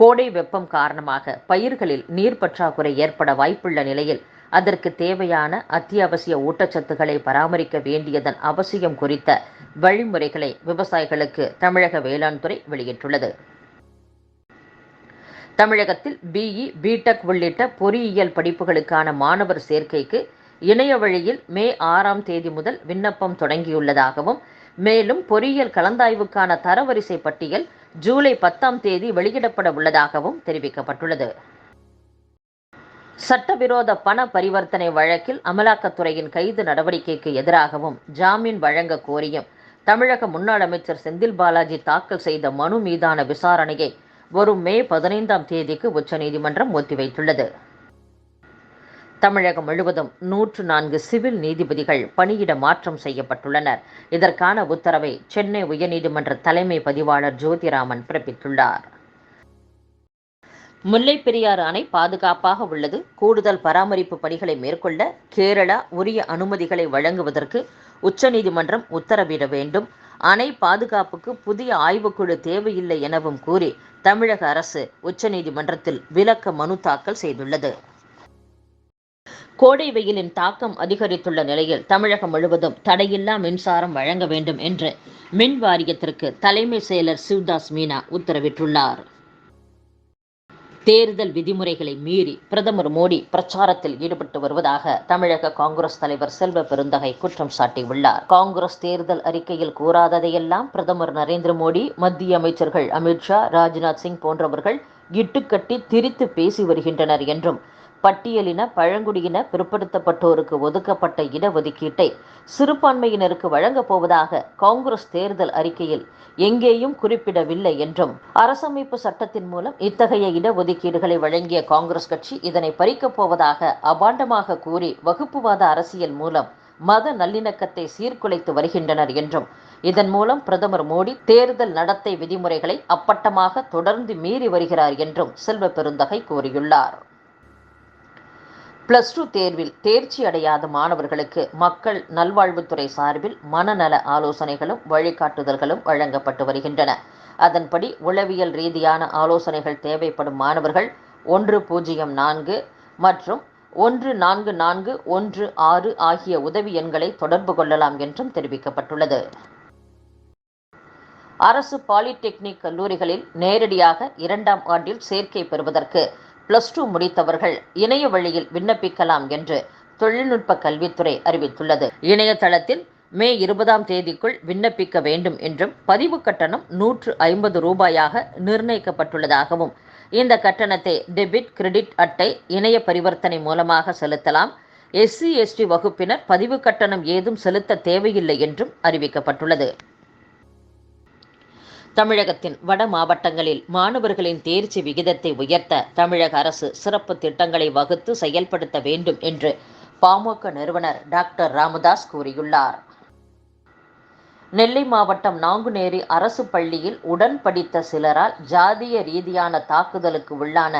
கோடை வெப்பம் காரணமாக பயிர்களில் நீர் பற்றாக்குறை ஏற்பட வாய்ப்புள்ள நிலையில் அதற்கு தேவையான அத்தியாவசிய ஊட்டச்சத்துக்களை பராமரிக்க வேண்டியதன் அவசியம் குறித்த வழிமுறைகளை விவசாயிகளுக்கு தமிழக வேளாண் துறை வெளியிட்டுள்ளது. தமிழகத்தில் பிஇ பிடெக் உள்ளிட்ட பொறியியல் படிப்புகளுக்கான மாணவர் சேர்க்கைக்கு இணைய வழியில் மே ஆறாம் தேதி முதல் விண்ணப்பம் தொடங்கியுள்ளதாகவும் மேலும் பொறியியல் கலந்தாய்வுக்கான தரவரிசை பட்டியல் ஜூலை பத்தாம் தேதி வெளியிடப்பட உள்ளதாகவும் தெரிவிக்கப்பட்டுள்ளது. சட்டவிரோத பண பரிவர்த்தனை வழக்கில் அமலாக்கத்துறையின் கைது நடவடிக்கைக்கு எதிராகவும் ஜாமீன் வழங்க கோரியும் தமிழக முன்னாள் அமைச்சர் செந்தில் பாலாஜி தாக்கல் செய்த மனு மீதான விசாரணையை வரும் மே பதினைந்தாம் தேதிக்கு உச்சநீதிமன்றம் ஒத்திவைத்துள்ளது. தமிழகம் முழுவதும் நூற்று நான்கு சிவில் நீதிபதிகள் பணியிட மாற்றம் செய்யப்பட்டுள்ளனர். இதற்கான உத்தரவை சென்னை உயர்நீதிமன்ற தலைமை பதிவாளர் ஜோதிராமன் பிறப்பித்துள்ளார். முல்லைப் பெரியாறு அணை பாதுகாப்பாக உள்ளது. கூடுதல் பராமரிப்பு பணிகளை மேற்கொள்ள கேரளா உரிய அனுமதிகளை வழங்குவதற்கு உச்சநீதிமன்றம் உத்தரவிட வேண்டும். அணை பாதுகாப்புக்கு புதிய ஆய்வுக்குழு தேவையில்லை எனவும் கூறி தமிழக அரசு உச்சநீதிமன்றத்தில் விளக்க மனு தாக்கல் செய்துள்ளது. கோடை வெயிலின் தாக்கம் அதிகரித்துள்ள நிலையில் தமிழகம் முழுவதும் தடையில்லா மின்சாரம் வழங்க வேண்டும் என்று மின் வாரியத்திற்கு தலைமை செயலர் சிவ்தாஸ் மீனா உத்தரவிட்டுள்ளார். தேர்தல் விதிமுறைகளை மீறி பிரதமர் மோடி பிரச்சாரத்தில் ஈடுபட்டு வருவதாக தமிழக காங்கிரஸ் தலைவர் செல்வ பெருந்தகை குற்றம் சாட்டியுள்ளார். காங்கிரஸ் தேர்தல் அறிக்கையில் கூறாததையெல்லாம் பிரதமர் நரேந்திர மோடி மத்திய அமைச்சர்கள் அமித்ஷா ராஜ்நாத் சிங் போன்றவர்கள் இட்டுக்கட்டி திரித்து பேசி வருகின்றனர் என்றும் பட்டியலின பழங்குடியின பிற்படுத்தப்பட்டோருக்கு ஒதுக்கப்பட்ட இடஒதுக்கீட்டை சிறுபான்மையினருக்கு வழங்கப் போவதாக காங்கிரஸ் தேர்தல் அறிக்கையில் எங்கேயும் குறிப்பிடவில்லை என்றும் அரசமைப்பு சட்டத்தின் மூலம் இத்தகைய இடஒதுக்கீடுகளை வழங்கிய காங்கிரஸ் கட்சி இதனை பறிக்கப் போவதாக அபாண்டமாக கூறி வகுப்புவாத அரசியல் மூலம் மத நல்லிணக்கத்தை சீர்குலைத்து வருகின்றனர் என்றும் இதன் மூலம் பிரதமர் மோடி தேர்தல் நடத்தை விதிமுறைகளை அப்பட்டமாக தொடர்ந்து மீறி வருகிறார் என்றும் செல்வ பெருந்தகை கூறியுள்ளார். பிளஸ் டூ தேர்வில் தேர்ச்சி அடையாத மாணவர்களுக்கு மக்கள் நல்வாழ்வுத்துறை சார்பில் மனநல ஆலோசனைகளும் வழிகாட்டுதல்களும் வழங்கப்பட்டு வருகின்றன. அதன்படி உளவியல் ரீதியான ஆலோசனைகள் தேவைப்படும் மாணவர்கள் ஒன்று பூஜ்ஜியம் நான்கு மற்றும் ஒன்று நான்கு நான்கு ஒன்று ஆறு ஆகிய உதவி எண்களை தொடர்பு கொள்ளலாம் என்றும் தெரிவிக்கப்பட்டுள்ளது. அரசு பாலிடெக்னிக் கல்லூரிகளில் நேரடியாக இரண்டாம் ஆண்டில் சேர்க்கை பெறுவதற்கு பிளஸ் டூ முடித்தவர்கள் இணைய வழியில் விண்ணப்பிக்கலாம் என்று தொழில்நுட்ப கல்வித்துறை அறிவித்துள்ளது. இணையதளத்தில் மே இருபதாம் தேதிக்குள் விண்ணப்பிக்க வேண்டும் என்றும் பதிவு கட்டணம் நூற்று ஐம்பது ரூபாயாக நிர்ணயிக்கப்பட்டுள்ளதாகவும் இந்த கட்டணத்தை டெபிட் கிரெடிட் அட்டை இணைய பரிவர்த்தனை மூலமாக செலுத்தலாம். எஸ்சி எஸ்டி வகுப்பினர் பதிவு கட்டணம் ஏதும் செலுத்த தேவையில்லை என்றும் அறிவிக்கப்பட்டுள்ளது. தமிழகத்தின் வட மாவட்டங்களில் மாணவர்களின் தேர்ச்சி விகிதத்தை உயர்த்த தமிழக அரசு சிறப்பு திட்டங்களை வகுத்து செயல்படுத்த வேண்டும் என்று பாமக நிறுவனர் டாக்டர் ராமதாஸ் கூறியுள்ளார். நெல்லை மாவட்டம் நாங்குநேரி அரசு பள்ளியில் உடன் படித்த சிலரால் ஜாதிய ரீதியான தாக்குதலுக்கு உள்ளான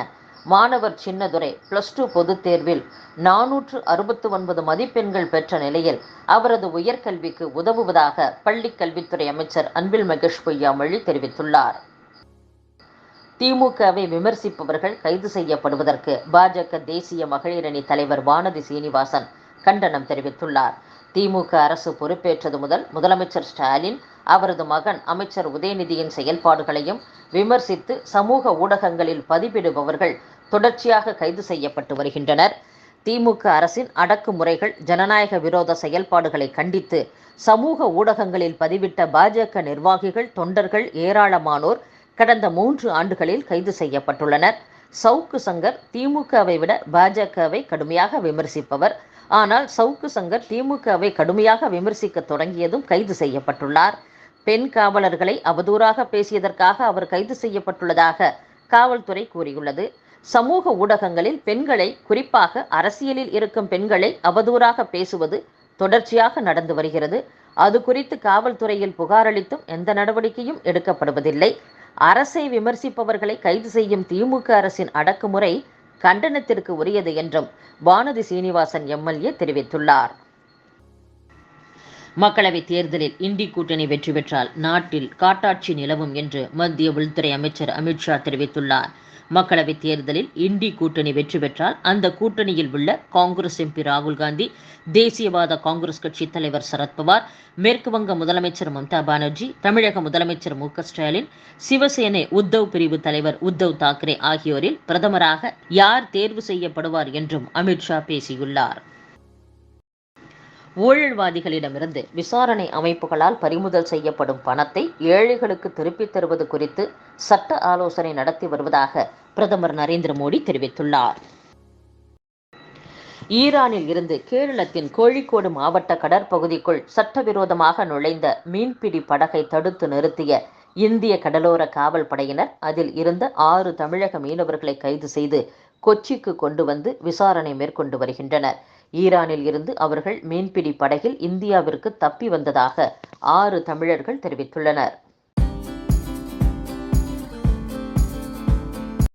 மாணவர் சின்னதுரை பிளஸ் டூ பொதுத் தேர்வில் நானூற்று அறுபத்து ஒன்பது மதிப்பெண்கள் பெற்ற நிலையில் அவரது உயர்கல்விக்கு உதவுவதாக பள்ளி கல்வித்துறை அமைச்சர் அன்பில் மகேஷ் பொய்யாமொழி தெரிவித்துள்ளார். திமுகவை விமர்சிப்பவர்கள் கைது செய்யப்படுவதற்கு பாஜக தேசிய மகளிர் அணி தலைவர் வானதி சீனிவாசன் கண்டனம் தெரிவித்துள்ளார். திமுக அரசு பொறுப்பேற்றது முதல் முதலமைச்சர் ஸ்டாலின் அவரது மகன் அமைச்சர் உதயநிதியின் செயல்பாடுகளையும் விமர்சித்து சமூக ஊடகங்களில் பதிவிடுபவர்கள் தொடர்ச்சியாக கைது செய்யப்பட்டு வருகின்றனர். திமுக அரசின் அடக்குமுறைகள் ஜனநாயக விரோத செயல்பாடுகளை கண்டித்து சமூக ஊடகங்களில் பதிவிட்ட பாஜக நிர்வாகிகள் தொண்டர்கள் ஏராளமானோர் கடந்த மூன்று ஆண்டுகளில் கைது செய்யப்பட்டுள்ளனர். சவுக்கு சங்கர் திமுகவை விட பாஜகவை கடுமையாக விமர்சிப்பவர் ஆனால் சவுக்கு சங்கர் திமுகவை கடுமையாக விமர்சிக்க தொடங்கியதும் கைது செய்யப்பட்டுள்ளார். பெண் காவலர்களை அவதூறாக பேசியதற்காக அவர் கைது செய்யப்பட்டுள்ளதாக காவல்துறை கூறியுள்ளது. சமூக ஊடகங்களில் பெண்களை குறிப்பாக அரசியலில் இருக்கும் பெண்களை அவதூறாக பேசுவது தொடர்ச்சியாக நடந்து வருகிறது. அது குறித்து காவல்துறையில் புகார் அளித்தும் எந்த நடவடிக்கையும் எடுக்கப்படுவதில்லை. அரசை விமர்சிப்பவர்களை கைது செய்யும் திமுக அரசின் அடக்குமுறை கண்டனத்திற்கு உரியது என்றும் வானதி சீனிவாசன் எம்எல்ஏ தெரிவித்துள்ளார். மக்களவைத் தேர்தலில் இந்தி கூட்டணி வெற்றி பெற்றால் நாட்டில் காட்டாட்சி நிலவும் என்று மத்திய உள்துறை அமைச்சர் அமித்ஷா தெரிவித்துள்ளார். மக்களவைத் தேர்தலில் இண்டி கூட்டணி வெற்றி பெற்றால் அந்த கூட்டணியில் உள்ள காங்கிரஸ் எம்பி ராகுல் காந்தி தேசியவாத காங்கிரஸ் கட்சி தலைவர் சரத்பவார் மேற்கு வங்க முதலமைச்சர் மம்தா பானர்ஜி தமிழக முதலமைச்சர் மு ஸ்டாலின் சிவசேனை உத்தவ் பிரிவு தலைவர் உத்தவ் தாக்கரே ஆகியோரில் பிரதமராக யார் தேர்வு செய்யப்படுவார் என்றும் அமித்ஷா பேசியுள்ளார். ஊழல்வாதிகளிடமிருந்து விசாரணை அமைப்புகளால் பறிமுதல் செய்யப்படும் பணத்தை ஏழைகளுக்கு திருப்பித் தருவது குறித்து சட்ட ஆலோசனை நடத்தி வருவதாக பிரதமர் நரேந்திர மோடி தெரிவித்துள்ளார். ஈரானில் இருந்து கேரளத்தின் கோழிக்கோடு மாவட்ட கடற்பகுதிக்குள் சட்டவிரோதமாக நுழைந்த மீன்பிடி படகை தடுத்து நிறுத்திய இந்திய கடலோர காவல் படையினர் அதில் இருந்த ஆறு தமிழக மீனவர்களை கைது செய்து கொச்சிக்கு கொண்டு வந்து விசாரணை மேற்கொண்டு வருகின்றனர். ஈரானில் இருந்து அவர்கள் மீன்பிடி படகில் இந்தியாவிற்கு தப்பி வந்ததாக ஆறு தமிழர்கள் தெரிவித்துள்ளனர்.